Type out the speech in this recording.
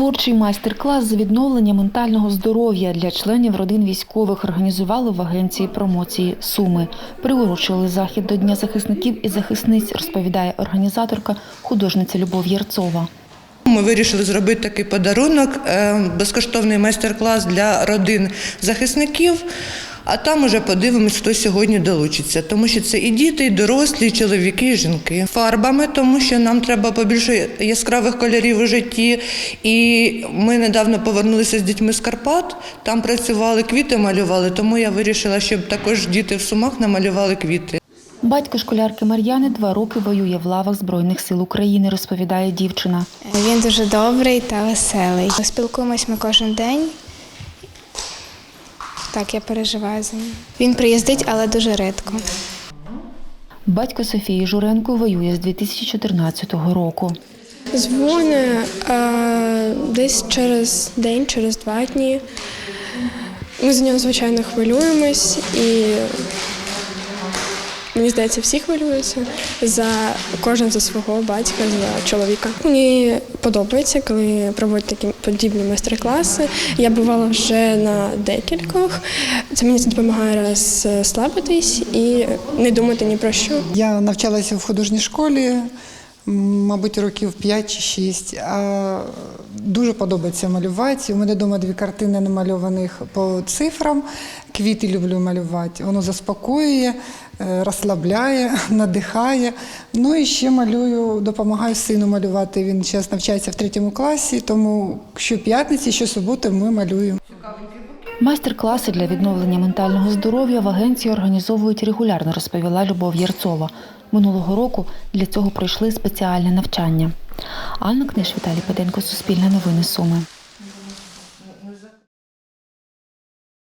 Творчий майстер-клас з відновлення ментального здоров'я для членів родин військових організували в агенції промоції Суми. Приурочили захід до Дня захисників і захисниць, розповідає організаторка, художниця Любов Ярцова. Ми вирішили зробити такий подарунок, е, безкоштовний майстер-клас для родин захисників. А там уже подивимось, хто сьогодні долучиться, тому що це і діти, і дорослі, і чоловіки, і жінки. Фарбами, тому що нам треба побільше яскравих кольорів у житті. І ми недавно повернулися з дітьми з Карпат. Там працювали квіти, малювали. Тому я вирішила, щоб також діти в сумах намалювали квіти. Батько школярки Мар'яни два роки воює в лавах Збройних сил України, розповідає дівчина. Він дуже добрий та веселий. Спілкуємось ми кожен день. Так, я переживаю за ним. Він приїздить, але дуже рідко. Батько Софії Журенко воює з 2014 року. Дзвони е, десь через день, через два дні. Ми з нього, звичайно, хвилюємось і мені здається, всі хвилюються за кожен за свого батька, за чоловіка. Мені подобається, коли проводять такі подібні майстер-класи. Я бувала вже на декількох. Це мені допомагає розслабитись і не думати ні про що. Я навчалася в художній школі, мабуть, років 5 чи 6. А дуже подобається малювати. У мене вдома дві картини намальованих по цифрам. Квіти люблю малювати. Воно заспокоює, е, розслабляє, надихає. Ну і ще малюю, допомагаю сину малювати. Він зараз навчається в третьому класі, тому щоп'ятниці, щосуботи ми малюємо. Майстер-класи для відновлення ментального здоров'я в агенції організовують регулярно, розповіла Любов Ярцова. Минулого року для цього пройшли спеціальне навчання. Анна Книж, Віталій Педенко, Суспільне новини Суми.